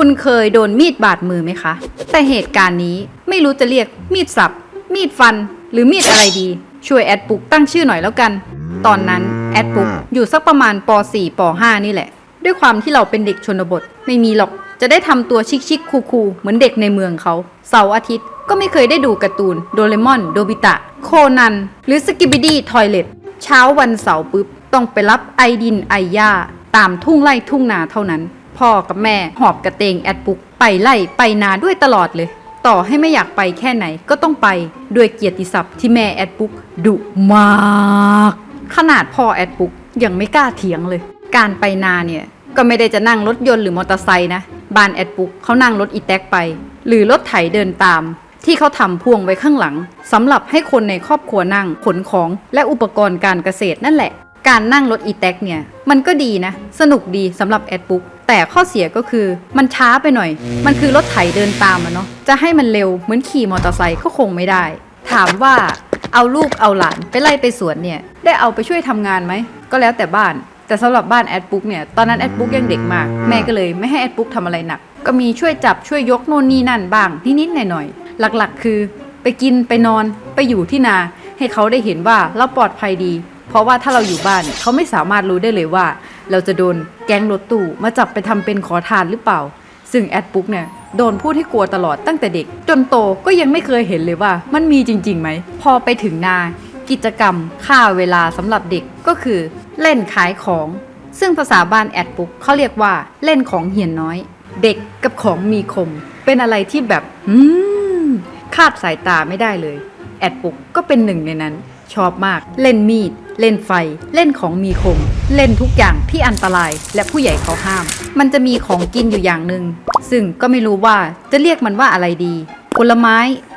คุณเคยโดนมีดบาดมือไหมคะ แต่เหตุการณ์นี้ไม่รู้จะเรียกมีดสับ มีดฟัน หรือมีดอะไรดี ช่วยแอดปุกตั้งชื่อหน่อยแล้วกัน ตอนนั้นแอดปุกอยู่สักประมาณป .4 ป .5 นี่แหละ ด้วยความที่เราเป็นเด็กชนบท ไม่มีหรอก จะได้ทำตัวชิคๆคูลๆเหมือนเด็กในเมืองเขา เสาร์อาทิตย์ก็ไม่เคยได้ดูการ์ตูน โดเรมอน โดบิตะ โคนัน หรือสกิบิดี้ทอยเลตเช้าวันเสาร์ปุ๊บ ต้องไปรับไอดินไอย่า ตามทุ่งไร่ทุ่งนาเท่านั้น พ่อกับแม่หอบกระเตงแอดปุกไปไล่ไปนาด้วยตลอดเลย ต่อให้ไม่อยากไปแค่ไหนก็ต้องไปด้วยเกียรติศัพท์ที่แม่แอดปุกดุมาก ขนาดพ่อแอดปุกยังไม่กล้าเถียงเลย การไปนาเนี่ยก็ไม่ได้จะนั่งรถยนต์หรือมอเตอร์ไซค์นะบ้านแอดปุกเขานั่งรถอีแท็กไป หรือรถไถเดินตาม ที่เขาทำพ่วงไว้ข้างหลังสำหรับให้คนในครอบครัวนั่งขนของและอุปกรณ์การเกษตรนั่นแหละ การนั่งรถอีแท็กเนี่ย มันก็ดีนะ สนุกดีสำหรับแอดปุกแต่ข้อเสียก็คือมันช้าไปหน่อย มันคือรถไถเดินตามอะเนาะจะให้มันเร็วเหมือนขี่มอเตอร์ไซค์ก็คงไม่ได้ ถามว่าเอาลูกเอาหลานไปไล่ไปสวนเนี่ย ได้เอาไปช่วยทำงานไหมก็แล้วแต่บ้าน แต่สำหรับบ้านแอดปุ๊กเนี่ยตอนนั้นแอดปุ๊กยังเด็กมากแม่ก็เลยไม่ให้แอดปุ๊กทำอะไรหนักก็มีช่วยจับช่วยยกโน่นนี่นั่นบ้างนิดๆหน่อยๆหลักๆ คือ ไปกินไปนอนไปอยู่ที่นา ให้เขาได้เห็นว่าเราปลอดภัยดี เพราะว่าถ้าเราอยู่บ้านเขาไม่สามารถรู้ได้เลยว่า เราจะโดนแก๊งรถตู้มาจับไปทำเป็นขอทานหรือเปล่า ซึ่งแอดปุ๊กเนี่ยโดนพูดให้กลัวตลอดตั้งแต่เด็ก จนโตก็ยังไม่เคยเห็นเลยว่า มันมีจริงๆไหม พอไปถึงนา กิจกรรมค่าเวลาสำหรับเด็กก็คือ เล่นขายของ ซึ่งภาษาบ้านแอดปุ๊กเขาเรียกว่าเล่นของเหียนน้อย เด็กกับของมีคม เป็นอะไรที่แบบอืมคาดสายตาไม่ได้เลย แอดปุ๊กก็เป็นหนึ่งในนั้น ชอบมากเล่นมีด เล่นไฟ เล่นของมีคม เล่นทุกอย่างที่อันตรายและผู้ใหญ่เขาห้าม มันจะมีของกินอยู่อย่างหนึ่งซึ่งก็ไม่รู้ว่าจะเรียกมันว่าอะไรดี ผลไม้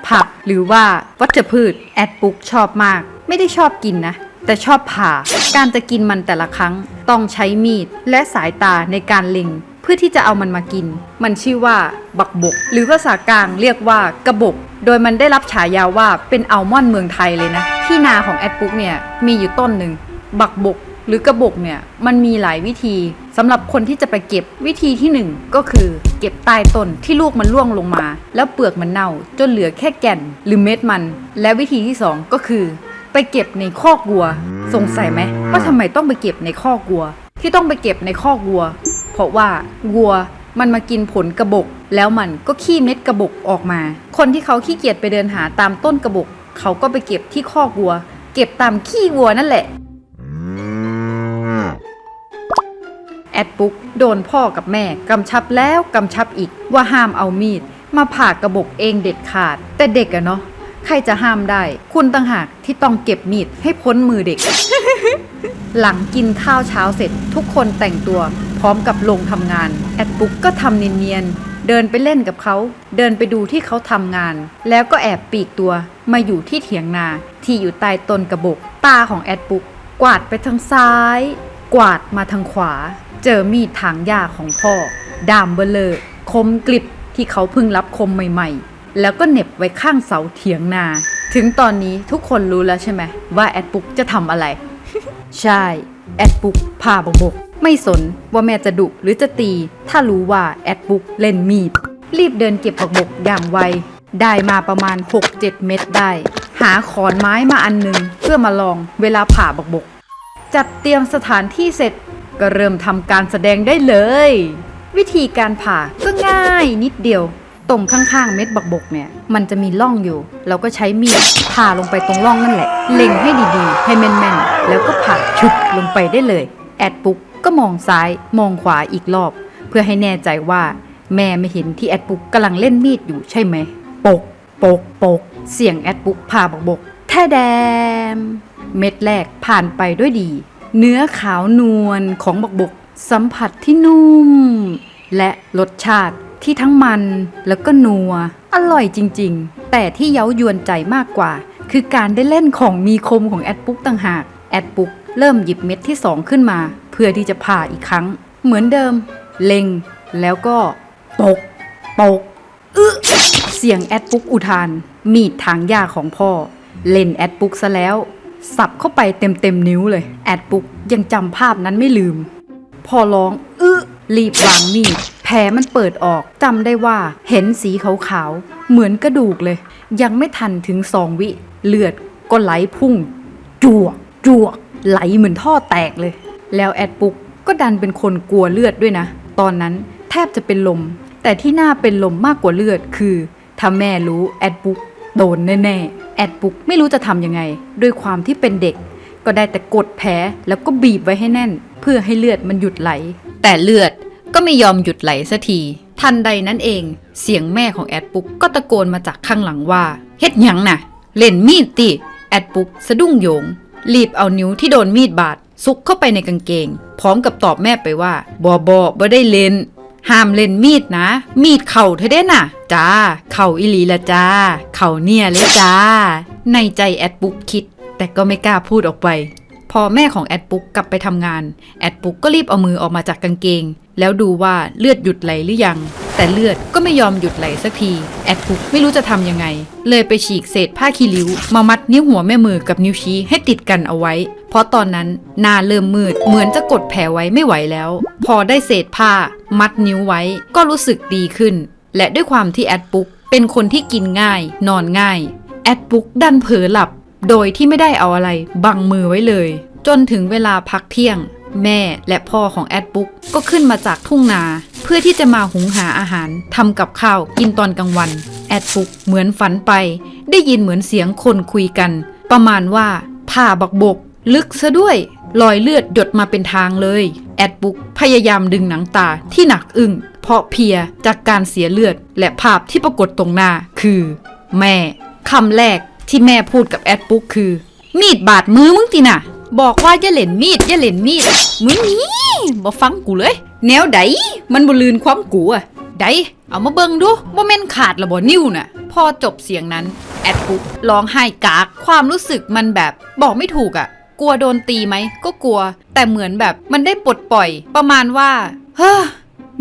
ผักหรือว่าวัชพืช แอดปุ๊กชอบมาก ไม่ได้ชอบกินนะ แต่ชอบผ่า การจะกินมันแต่ละครั้ง ต้องใช้มีดและสายตาในการเล็ง เพื่อที่จะเอามันมากิน มันชื่อว่าบักบก หรือภาษากลางเรียกว่ากระบก โดยมันได้รับฉายาว่าเป็นอัลมอนด์เมืองไทยเลยนะ ที่นาของแอดปุ๊กเนี่ยมีอยู่ต้นหนึ่งบักบกหรือกระบกเนี่ยมันมีหลายวิธีสำหรับคนที่จะไปเก็บวิธีที่หนึ่งก็คือ เก็บใต้ต้นที่ลูกมันร่วงลงมา แล้วเปลือกมันเน่า จนเหลือแค่แก่นหรือเม็ดมัน และวิธีที่สองก็คือ ไปเก็บในคอกวัว สงสัยไหมว่าทำไมต้องไปเก็บในคอกวัว ที่ต้องไปเก็บในคอกวัว ราะว่าวัวมันมากินผลกระบก แล้วมันก็ขี้เม็ดกระบกออกมา คนที่เขาขี้เกียจไปเดินหาตามต้นกระบก เขาก็ไปเก็บที่คอกวัว เก็บตามขี้วัวนั่นแหละ แอดปุ๊กโดนพ่อกับแม่กำชับแล้วกำชับอีกว่าห้ามเอามีด มาผ่ากระบอกเองเด็ดขาด แต่เด็กอะเนาะใครจะห้ามได้ คุณต่างหากที่ต้องเก็บมีดให้พ้นมือเด็ก หลังกินข้าวเช้าเสร็จทุกคนแต่งตัว พร้อมกับลงทำงาน แอดปุ๊กก็ทำเนียนๆ เดินไปเล่นกับเขา เดินไปดูที่เขาทำงาน แล้วก็แอบปีกตัวมาอยู่ที่เถียงนา ที่อยู่ใต้ต้นกระบก ตาของแอดปุ๊กกวาดไปทางซ้าย กวาดมาทางขวา เจอมีดถางหญ้าของพ่อ ดามเบลเลอร์คมกลิบที่เขาเพิ่งรับคมใหม่ๆ แล้วก็เหน็บไว้ข้างเสาเถียงนา ถึงตอนนี้ทุกคนรู้แล้วใช่ไหมว่าแอดปุ๊กจะทำอะไร ใช่ แอดปุ๊กพาบกบก ไม่สนว่าแม่จะดุหรือจะตี ถ้ารู้ว่าแอดปุ๊กเล่นมีด รีบเดินเก็บบกบกอย่างไว ได้มาประมาณ 6-7 เม็ดได้ หาขอนไม้มาอันหนึ่งเพื่อมาลองเวลาผ่าบกบก จัดเตรียมสถานที่เสร็จก็เริ่มทำการแสดงได้เลย วิธีการผ่าก็ง่ายนิดเดียวตรงข้างๆ เม็ดบักบกเนี่ย มันจะมีร่องอยู่ เราก็ใช้มีดผ่าลงไปตรงร่องนั่นแหละ เล็งให้ดีๆ ให้แม่นๆ แล้วก็ผ่าชุบลงไปได้เลย แอดปุ๊ก ก็มองซ้ายมองขวาอีกรอบ เพื่อให้แน่ใจว่า แม่ไม่เห็นที่แอดปุ๊กกำลังเล่นมีดอยู่ใช่ไหม ปก ปก ปก เสียงแอดปุ๊กผ่าบักบกแท้แดม เม็ดแรกผ่านไปด้วยดี เนื้อขาวนวลของบกบก สัมผัสที่นุ่ม และรสชาติที่ทั้งมันแล้วก็นัว อร่อยจริง ๆ แต่ที่เย้ายวนใจมากกว่า คือการได้เล่นของมีคมของแอดปุ๊กต่างหาก แอดปุ๊กเริ่มหยิบเม็ดที่สองขึ้นมา พื่อที่จะผ่าอีกครั้ง เหมือนเดิม เล็ง แล้วก็ปกปกอึเสียงแอดปุ๊กอุทาน มีดทางหญ้าของพ่อ เล่นแอดปุ๊กซะแล้ว สับเข้าไปเต็มเต็มนิ้วเลย แอดปุ๊กยังจำภาพนั้นไม่ลืม พ่อร้องอึรีบวางมีดแผลมันเปิดออกจำได้ว่าเห็นสีขาวๆเหมือนกระดูกเลย ยังไม่ทันถึงสองวิ เลือดก็ไหลพุ่งจวกจวกไหลเหมือนท่อแตกเลย แล้วแอดปุ๊กก็ดันเป็นคนกลัวเลือดด้วยนะ ตอนนั้นแทบจะเป็นลม แต่ที่น่าเป็นลมมากกว่าเลือดคือถ้าแม่รู้แอดปุ๊กโดนแน่ๆ แอดปุ๊กไม่รู้จะทำยังไง ด้วยความที่เป็นเด็ก ก็ได้แต่กดแผลแล้วก็บีบไว้ให้แน่น เพื่อให้เลือดมันหยุดไหล แต่เลือดก็ไม่ยอมหยุดไหลสักที ทันใดนั้นเอง เสียงแม่ของแอดปุ๊กก็ตะโกนมาจากข้างหลังว่า เฮ็ดหยังน่ะ เล่นมีดติ แอดปุ๊กสะดุ้งโยง รีบเอานิ้วที่โดนมีดบาดซุกเข้าไปในกางเกง พร้อมกับตอบแม่ไปว่าบอบอบ่ได้เล่นห้ามเล่นมีดนะ มีดเข่าเธอได้น่ะ จ้า เข่าอิลีละจ้า เข่าเนี่ยเลยจ้า ในใจแอดปุ๊กคิด แต่ก็ไม่กล้าพูดออกไป พอแม่ของแอดปุ๊กกลับไปทำงาน แอดปุ๊กก็รีบเอามือออกมาจากกางเกง แล้วดูว่าเลือดหยุดไหลหรือยัง แต่เลือดก็ไม่ยอมหยุดไหลสักที แอดปุกไม่รู้จะทำยังไง เลยไปฉีกเศษผ้าคีริ้ว มามัดนิ้วหัวแม่มือกับนิ้วชี้ให้ติดกันเอาไว้ เพราะตอนนั้นหน้าเริ่มมืดเหมือนจะกดแผลไว้ไม่ไหวแล้ว พอได้เศษผ้า มัดนิ้วไว้ ก็รู้สึกดีขึ้น และด้วยความที่แอดปุ๊กเป็นคนที่กินง่าย นอนง่าย แอดปุ๊กดันเผลอหลับ โดยที่ไม่ได้เอาอะไร บังมือไว้เลย จนถึงเวลาพักเที่ยง แม่และพ่อของแอดปุ๊กก็ขึ้นมาจากทุ่งนา เพื่อที่จะมาหุงหาอาหารทำกับข้าวกินตอนกลางวัน แอดปุ๊กเหมือนฝันไป ได้ยินเหมือนเสียงคนคุยกัน ประมาณว่าผ่าบักบก ลึกซะด้วยรอยเลือดหยดมาเป็นทางเลย แอดปุ๊กพยายามดึงหนังตาที่หนักอึ้งเพราะเพียจากการเสียเลือด และภาพที่ปรากฏตรงหน้าคือ แม่คำแรกที่แม่พูดกับแอดปุ๊กคือ มีดบาดมือมึงติน่ะ บอกว่าอย่าเล่นมีดอย่าเล่นมีดมึงนี่บ่ฟังกูเลย แนวใดมันบ่ลืนความกูอะใดเอามาเบิ่งดูบ่แม่นขาดละบ่นิ้วน่ะพอจบเสียงนั้น แอดปุ๊กร้องไห้กาก ความรู้สึกมันแบบบอกไม่ถูกอะกลัวโดนตีไหมก็กลัว แต่เหมือนแบบมันได้ปลดปล่อย ประมาณว่าเฮ้อ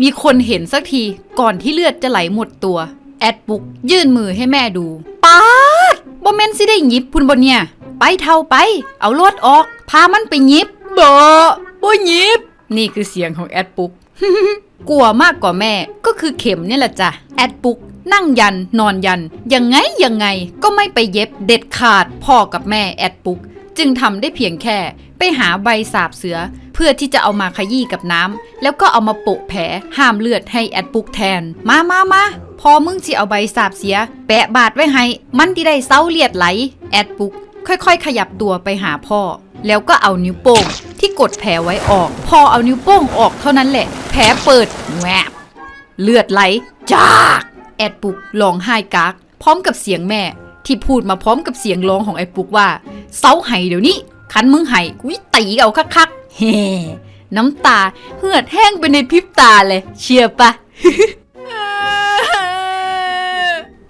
มีคนเห็นสักทีก่อนที่เลือดจะไหลหมดตัว แอดปุ๊กยื่นมือให้แม่ดูป๊าดบ่แม่นสิได้ยิบพุ่นบนเนี่ย ไปเท่าไป เอาลวดออก พามันไปหยิบบ่บ่หยิบ นี่คือเสียงของแอดปุ๊กกลัวมากกว่าแม่ ก็คือเข็มเนี่ยแหละจ้ะ แอดปุ๊กนั่งยัน นอนยัน ยังไงยังไง ก็ไม่ไปเย็บเด็ดขาดพ่อกับแม่แอดปุ๊กจึงทำได้เพียงแค่ ไปหาใบสาบเสือ เพื่อที่จะเอามาขยี้กับน้ำ แล้วก็เอามาโปะแผลห้ามเลือดให้แอดปุกแทน มามามาพอมึงสิเอาใบสาบเสีย แปะบาดไว้ให้ มันที่ได้เศร้าเลียดไหล แอดปุก ค่อยๆ ขยับตัวไปหาพ่อ แล้วก็เอานิ้วโป้งที่กดแผลไว้ออก พอเอานิ้วโป้งออกเท่านั้นแหละ แผลเปิดแวบเลือดไหลจากแอดปุกร้องไห้กากพร้อมกับเสียงแม่ ที่พูดมาพร้อมกับเสียงร้องของไอ้ปุกว่าเซาไห้เดี๋ยวนี้คันมึงไห้กูวิตีเอาคักๆเฮ้น้ำตาเหือดแห้งไปในพริบตาเลย เชื่อปะ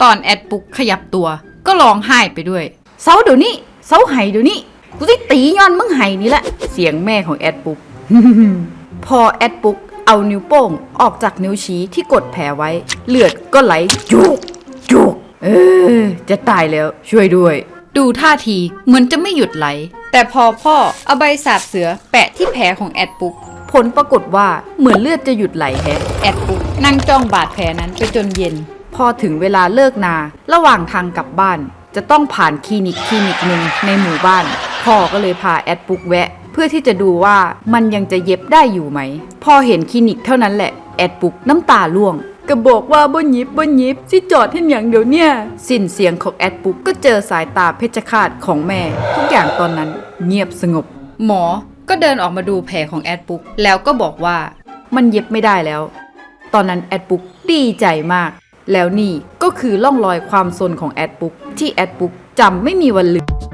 ตอนแอดปุกขยับตัว ก็ร้องไห้ไปด้วย เซาเดี๋ยวนี้เซาไห้เดี๋ยวนี้กูสิตีย้อนมึงไห้นี่แหละเสียงแม่ของแอดปุ๊ก พอแอดปุ๊กเอานิ้วโป้งออกจากนิ้วชี้ที่กดแผลไว้ เลือดก็ไหลจุกจุกเออจะตายแล้วช่วยด้วย ดูท่าทีเหมือนจะไม่หยุดไหล แต่พอพ่อเอาใบสาบเสือแปะที่แผลของแอดปุ๊กผลปรากฏว่าเหมือนเลือดจะหยุดไหลแฮะแอดปุ๊กนั่งจ้องบาดแผลนั้นไปจนเย็น พอถึงเวลาเลิกนาระหว่างทางกลับบ้าน จะต้องผ่านคลินิกคลินิกหนึ่งในหมู่บ้าน พ่อก็เลยพาแอดปุกแวะ เพื่อที่จะดูว่ามันยังจะเย็บได้อยู่ไหม พอเห็นคลินิกเท่านั้นแหละ แอดปุกน้ำตาล่วงก็บอกว่าบ่หยิบบ่หยิบสิจอดเห็นอย่างเดี๋ยวเนี่ย สิ้นเสียงของแอดปุกก็เจอสายตาเพชฌฆาตของแม่ ทุกอย่างตอนนั้นเงียบสงบ หมอก็เดินออกมาดูแผลของแอดปุกแล้วก็บอกว่า มันเย็บไม่ได้แล้ว ตอนนั้นแอดปุกดีใจมาก แล้วนี่ก็คือล่องรอยความซนของแอดบุ๊กที่แอดบุ๊กจำไม่มีวันลืม